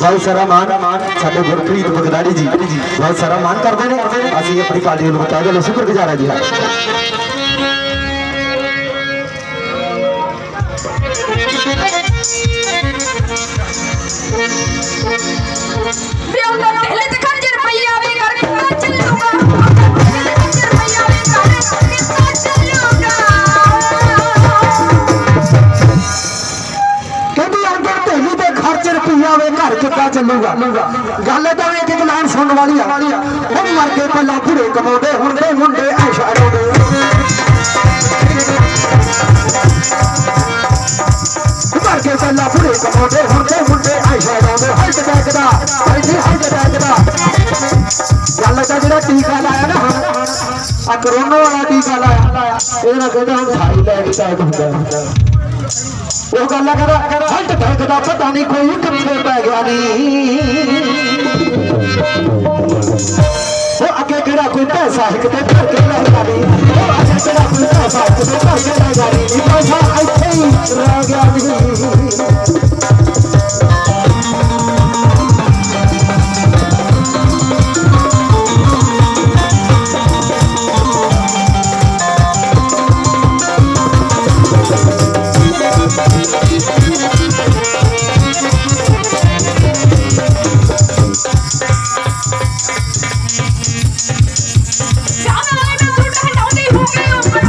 ਬਹੁਤ ਸਾਰਾ ਮਾਨ ਸਾਡੇ ਗੁਰਪ੍ਰੀਤ ਬਗਦਾੜੀ ਜੀ ਬਹੁਤ ਸਾਰਾ ਮਾਨ ਕਰਦੇ ਨੇ ਅਸੀਂ ਆਪਣੀ ਪਾਰਟੀ ਨੂੰ ਬਤਾ ਦੇ ਸ਼ੁਕਰਗੁਜ਼ਾਰ ਹਾਂ ਜੀ ਵੀ ਰੁਪਈਆ ਵੇ ਘਰ ਕਿੱਦਾਂ ਚੱਲੂਗਾ ਗੱਲ ਤਾਂ ਇੱਕ ਇੱਕ ਲਾਈਨ ਸੁਣਨ ਵਾਲੀ ਆ ਹੁਣ ਮਰ ਕੇ ਪੱਲਾ ਭੁਰੇ ਕਮਾਉਂਦੇ ਹੁੰਦੇ ਮੁੰਡੇ ਐਸ਼ਾ ਰੋਦੇ ਮਰ ਕੇ ਪੱਲਾ ਭੁਰੇ ਕਮਾਉਂਦੇ ਹੁੰਦੇ ਮੁੰਡੇ ਐਸ਼ਾ ਰੋਦੇ ਹਲਟ ਟੈਕਦਾ ਹਲਟ ਹਲਟ ਟੈਕਦਾ ਗੱਲ ਤਾਂ ਜਿਹੜਾ ਟੀਕਾ ਲਾਇਆ ਨਾ ਹੁਣ ਆ ਕਰੋਨਾ ਵਾਲਾ ਟੀਕਾ ਲਾਇਆ ਇਹਦਾ ਕਹਿੰਦਾ ਹੁਣ ਸਾਈ ਲੈ ਕੇ ਟੈਕ ਹੁੰਦਾ ਉਹ ਗੱਲ ਕਰ ਹਲਟ ਟੈਕ ਦਾ ਪਤਾ ਨਹੀਂ ਕੋਈ ਕਿੱਥੇ I can't get up to the bathroom. I'm. I'm gonna go to the bathroom. Thank you.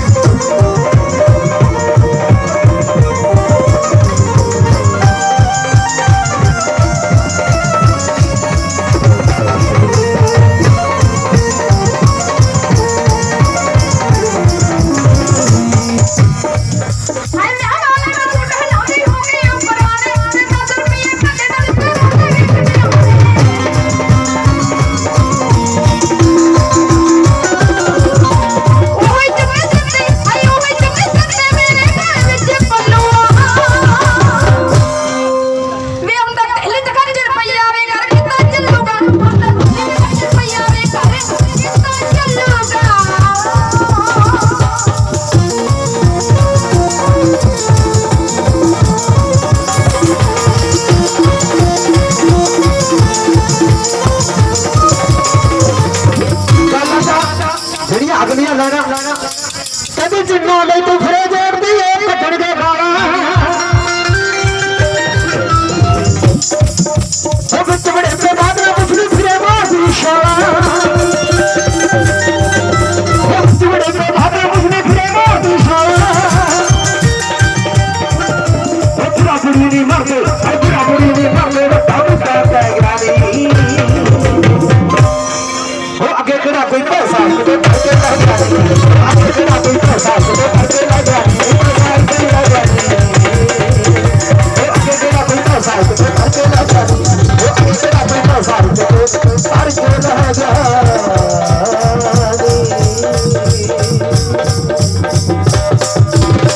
ਜਿਹੜੀਆਂ ਲੈਣਾ ਕਹਿੰਦੇ ਜਿੰਨਾ ਲਈ ਤੂੰ ਫਰੇ ਜੋੜਦੀ ਏ ਕੱਢਣਗੇ ਗਾਲਾਂ ਉਹ ਵਿੱਚ ਬੜੇ I'm gonna